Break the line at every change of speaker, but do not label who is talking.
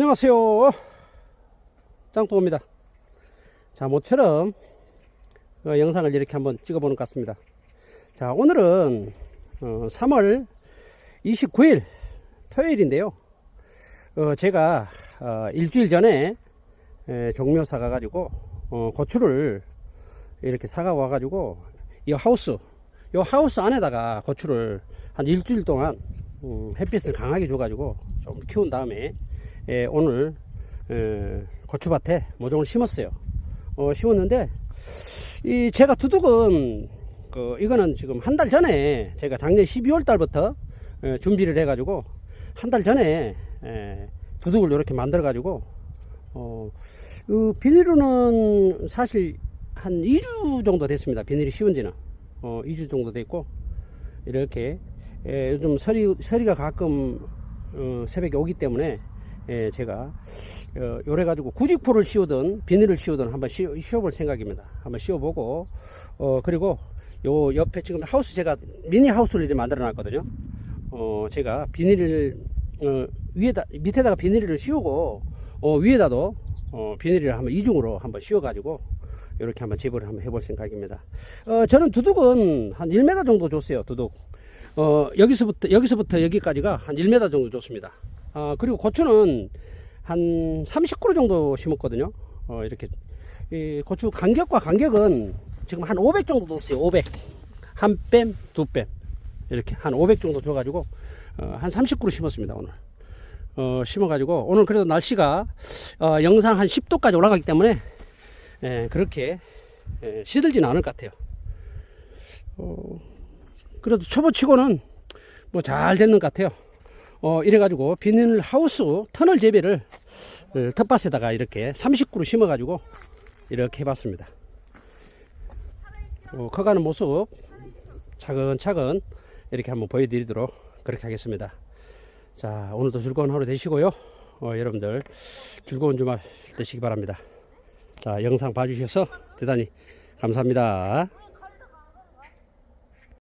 안녕하세요. 짱뚱입니다. 자, 모처럼 어, 영상을 이렇게 한번 찍어보는 것 같습니다. 자, 오늘은 어, 3월 29일 토요일인데요. 어, 제가 어, 일주일 전에 에, 종묘 사가 가지고 어, 고추를 이렇게 사가 와 가지고 이 하우스, 이 하우스 안에다가 고추를 한 일주일 동안 음, 햇빛을 강하게 줘가지고 좀 키운 다음에 예, 오늘 에, 고추밭에 모종을 심었어요. 어, 심었는데 이 제가 두둑은 그 이거는 지금 한 달 전에 제가 작년 12월 달부터 에, 준비를 해가지고 한 달 전에 에, 두둑을 이렇게 만들어 가지고 어, 그 비닐로는 사실 한 2주 정도 됐습니다. 비닐이 씌운 지는 어, 2주 정도 됐고 이렇게 에, 요즘 서리 서리가 가끔 어, 새벽에 오기 때문에 예, 제가 어, 요래 가지고 구직포를 씌우든 비닐을 씌우든 한번 씌워, 씌워볼 생각입니다. 한번 씌워보고 어 그리고 요 옆에 지금 하우스 제가 미니 하우스를 이렇게 만들어 놨거든요. 어 제가 비닐을 어, 위에다 밑에다가 비닐을 씌우고 어, 위에다도 어, 비닐을 한번 이중으로 한번 씌워 가지고 이렇게 한번 집을 한번 해볼 생각입니다. 어, 저는 두둑은 한 1m 정도 줬어요. 두둑. 어, 여기서부터 여기서부터 여기까지가 한 1m 정도 줬습니다. 아, 그리고 고추는 한 30그루 정도 심었거든요. 어, 이렇게. 이 고추 간격과 간격은 지금 한 500 정도 뒀어요. 500. 한 뺨, 두 뺨. 이렇게 한 500 정도 줘가지고, 어, 한 30그루 심었습니다, 오늘. 어, 심어가지고, 오늘 그래도 날씨가, 어, 영상 한 10도까지 올라가기 때문에, 예, 그렇게, 예, 시들지는 않을 것 같아요. 어, 그래도 초보 치고는 뭐 잘 됐는 것 같아요. 어, 이래가지고 비닐 하우스 터널 재배를 어, 텃밭에다가 이렇게 30그루 심어가지고 이렇게 해봤습니다. 어, 커가는 모습 차근차근 이렇게 한번 보여드리도록 그렇게 하겠습니다. 자, 오늘도 즐거운 하루 되시고요. 어, 여러분들 즐거운 주말 되시기 바랍니다. 자, 영상 봐주셔서 대단히 감사합니다.